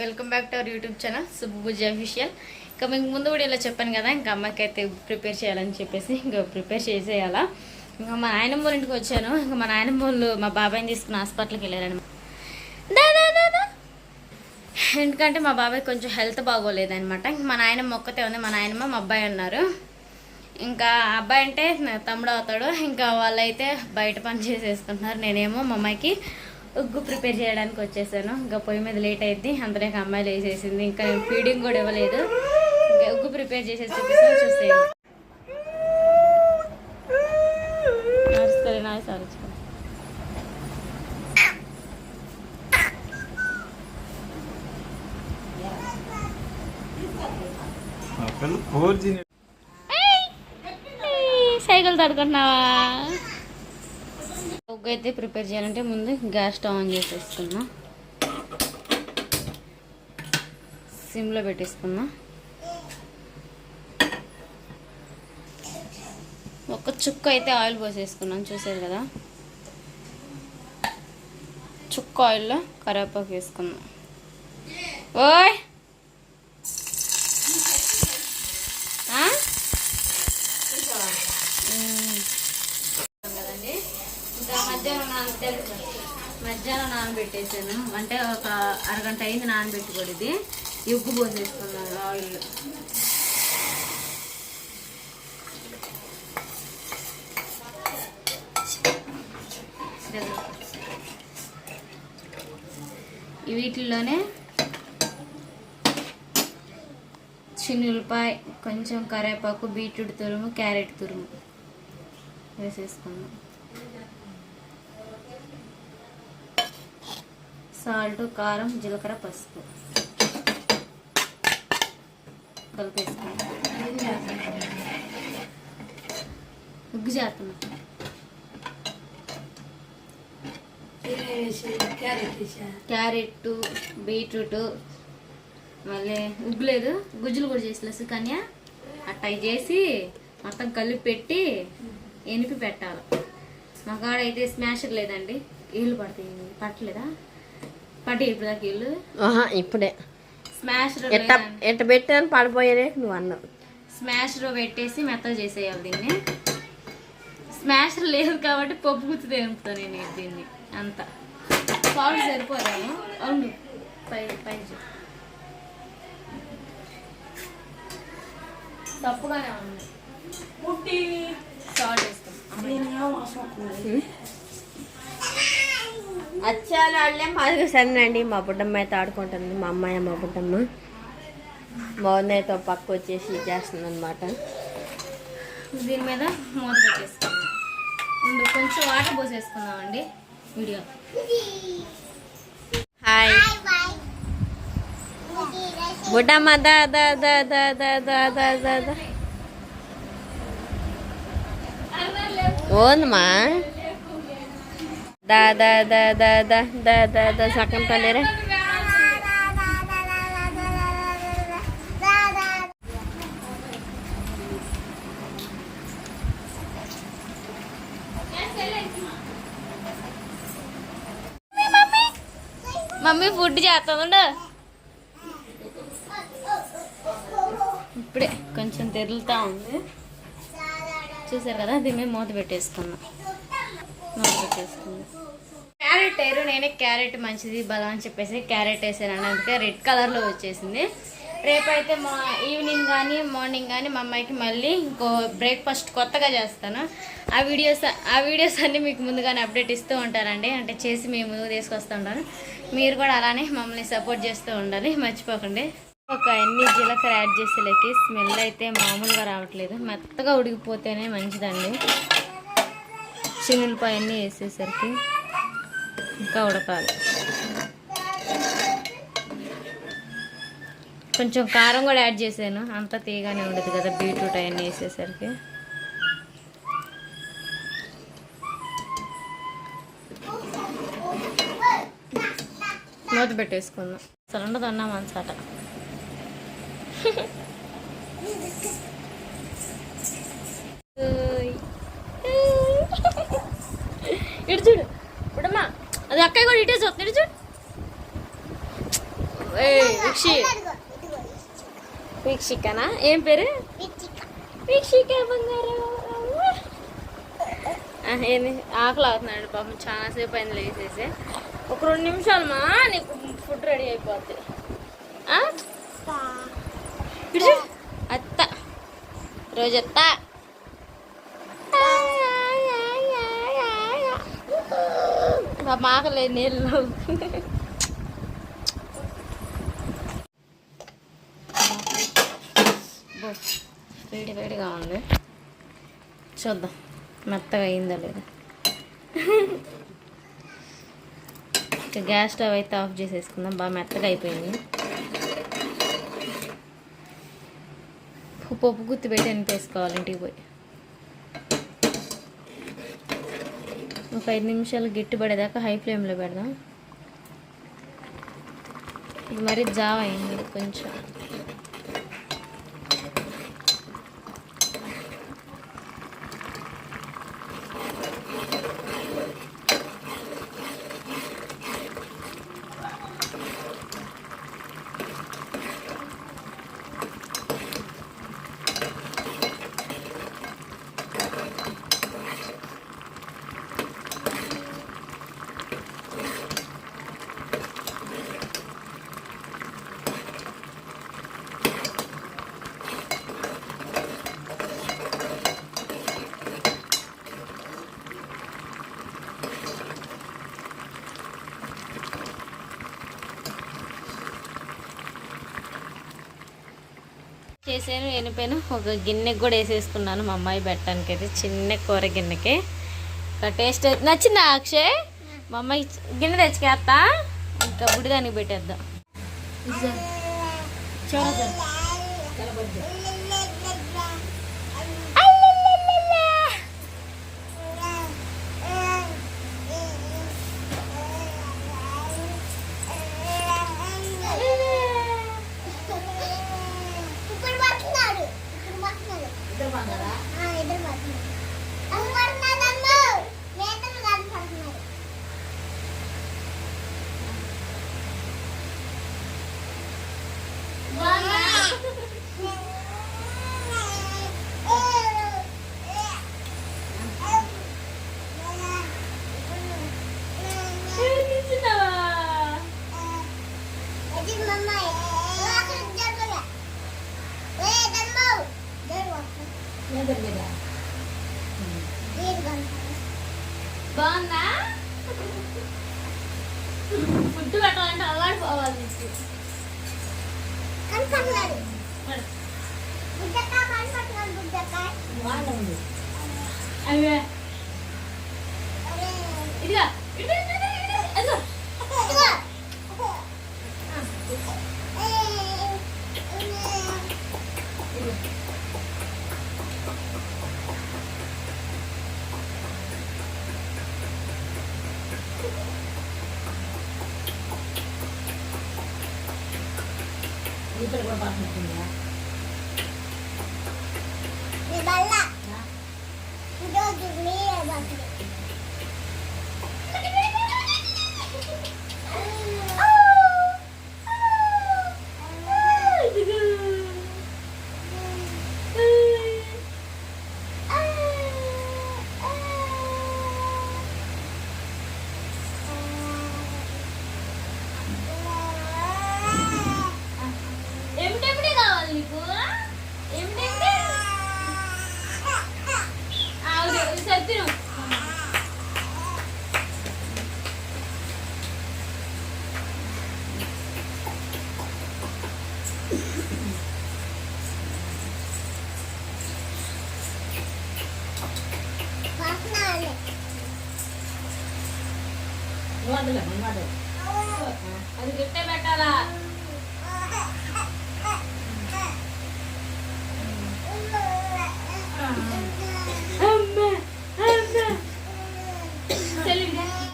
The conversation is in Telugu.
Welcome back to our YouTube channel Subbuji official. ఇంకా మీకు ముందు కూడా ఇలా చెప్పాను కదా ఇంకా అమ్మకి అయితే ప్రిపేర్ చేయాలని చెప్పేసి ఇంకా ప్రిపేర్ చేసేయాలా. ఇంకా మా నాయనమ్మ వాళ్ళ ఇంటికి వచ్చాను. ఇంకా మా నాయనమ్మ వాళ్ళు మా బాబాయ్ని తీసుకుని హాస్పిటల్కి వెళ్ళారని ఎందుకంటే మా బాబాయ్ కొంచెం హెల్త్ బాగోలేదనమాట ఇంక మా నాయనమ్మ ఒక్కతే ఉంది. మా నాయనమ్మ మా అబ్బాయి ఉన్నారు. ఇంకా అబ్బాయి అంటే తమ్ముడు అవుతాడు. ఇంకా వాళ్ళైతే బయట పని చేసేసుకుంటున్నారు. నేనేమో మా అమ్మాయికి ఉగ్గు ప్రిపేర్ చేయడానికి వచ్చేసాను. ఇంకా పొయ్యి మీద లేట్ అయింది ఇంకా అమ్మాయిలు వేసేసింది. ఇంకా నేను ఫీడింగ్ కూడా ఇవ్వలేదు. ఇంకా ఉగ్గు ప్రిపేర్ చేసేసి చూపిస్తాను చూసేయండి సార్ సైకిల్ తడుకుంటున్నావా? ఉగ్గు అయితే ప్రిపేర్ చేయాలంటే ముందు గ్యాస్ స్టవ్ ఆన్ చేసేసుకున్నా సిమ్లో పెట్టేసుకున్నా ఒక చుక్క అయితే ఆయిల్ పోసేసుకున్నాను చూసారు కదా? చుక్క ఆయిల్లో కరివేపాకు వేసుకున్నాం ఓయ్ ఆ? మ్మ్. కదండి ఇంకా మధ్యాహ్నం నానబెట్టే మధ్యాహ్నం నానబెట్టేసాను. అంటే ఒక అరగంట అయింది నానబెట్టి ఇది ఉగ్గు పోసేసుకున్నాను. ఆయిల్. వీటిల్లోనే వీటిల్లోనే చిన్నులపాయ కొంచెం కరివేపాకు బీట్రూట్ తురుము క్యారెట్ తురుము వేసేసుకుందాం సాల్ట్ కారం జీలకర్ర పసుపు. కలిపేసుకుందాం ఉగ్గు చేస్తున్నాం. క్యారెట్ బీట్రూట్ మళ్ళీ ఉగ్గు లేదు. గుజ్జులు కూడా చేసి కన్య అట్లా చేసి మొత్తం కలిపి పెట్టి ఎనిపి పెట్టాలి. మా కాడ అయితే స్మాషర్ లేదండి. ఇల్లు పడతాయి పట్టలేదా? పట్టి ఇప్పుడు దాకా ఇల్లు? ఆహా ఇప్పుడే. స్మాషర్ ఎట్ట ఎట్ట పెట్టాను? పడిపోయేదే నువ్వు అన్నావు. స్మాషర్ పెట్టేసి మెత్తగా చేసేయాలి దీన్ని. స్మాషర్ లేదు కాబట్టి పప్పు గుర్తు తెంపుతాను నేను దీన్ని. అంత. సాల్ట్ సరిపోదాము అవును. పై పై. తప్పుగానే ఉంది. సాల్ట్ వేస్తాం అచ్చాలు వాళ్ళే మాది. సరేనండి మా బుడ్డమ్మ అయితే ఆడుకుంటుంది మా అమ్మాయి మా బుడ్డమ్మ. బాగున్నాయితో పక్క వచ్చేసి చేస్తుంది అనమాట దీని మీద మూత ముందు కొంచెం వాటర్ పోసేసుకుందామండి. వీడియో. హాయ్. బుడ్డమ్మ దా దా దా దా దా దా దా దా దా. ఓందమ్మా Da, da, మమ్మీ ఫుడ్ చేస్తామండు ఇప్పుడే కొంచెం తెరులుతా ఉంది. చూసారు కదా దీని మీద మూత పెట్టేసుకున్నాం. మూత పెట్టేసుకున్నాం. క్యారెట్ వేరు నేనే క్యారెట్ మంచిది బలం అని చెప్పేసి క్యారెట్ వేసాను అందుకే రెడ్ కలర్లో వచ్చేసింది. రేపైతే మా ఈవినింగ్ కానీ మార్నింగ్ కానీ మా అమ్మాయికి మళ్ళీ ఇంకో బ్రేక్ఫాస్ట్ కొత్తగా చేస్తాను. ఆ వీడియోస్ ఆ వీడియోస్ అన్నీ మీకు ముందుగానే అప్డేట్ ఇస్తూ ఉంటానండి. అంటే చేసి మేము ముందుకు తీసుకొస్తూ ఉంటాను. మీరు కూడా అలానే మమ్మల్ని సపోర్ట్ చేస్తూ ఉండాలి మర్చిపోకండి. ఒక ఎన్ని జీలకర్ర యాడ్ చేసేలకి స్మెల్ అయితే మామూలుగా రావట్లేదు. మెత్తగా ఉడికిపోతేనే మంచిదండి. చిన్నులపాయ అన్నీ వేసేసరికి. ఇంకా ఉడకాలి. కొంచెం కారం కూడా యాడ్ చేశాను. అంత తీగానే ఉండదు కదా బీట్రూట్ అవన్నీ వేసేసరికి. మూత పెట్టేసుకుందాం. అసలు ఉండదు అన్నాం అనమాట ఇటు చూడు ఇప్పుడమ్మా అది అక్కయ్య కూడా ఇటే చూస్తుంది ఇటు చూడు. ఏ వీక్షి. వీక్షికనా? ఏం పేరు? వీక్షిక బంగారు. ఏంది? ఆకలి అవుతున్నాడు పాపం చాలాసేపు అయింది లేచేసి ఒక రెండు నిమిషాలు మా నీకు ఫుడ్ రెడీ అయిపోద్ది. అత్త. రోజత్త. పాపం నీళ్ళు. వేడి వేడిగా ఉంది. చూద్దాం మెత్తగా అయిందా లేదా. గ్యాస్ స్టవ్ అయితే ఆఫ్ చేసేసుకుందాం బాగా మెత్తగా అయిపోయింది. పప్పు గుత్తి పెట్టి అనిపేసుకోవాలి ఇంటికి పోయి. ఒక ఐదు నిమిషాలు గట్టి హై ఫ్లేమ్లో పెడదాం. ఇది మరీ జావ అయింది కొంచెం. చేసాను ఎనిపోయాను ఒక గిన్నెకి కూడా వేసేసుకున్నాను మా అమ్మాయి పెట్టడానికి అయితే చిన్న కూర గిన్నెకి. ఇంకా టేస్ట్ నచ్చిందా అక్షయ్? మా అమ్మాయి గిన్నె తెచ్చుకేస్తా ఇంకా బుడిదానికి పెట్టేద్దాం. బాగుందా? ఫుడ్ పెట్టాలంటే అలవాటు పోవాలి కనపడలేదు. బుద్ధకాయ కనపడుతున్నాడు నీ బల్ల ఈరోజు మీరే బర్త్డే అది గిట్టే పెట్టాలా?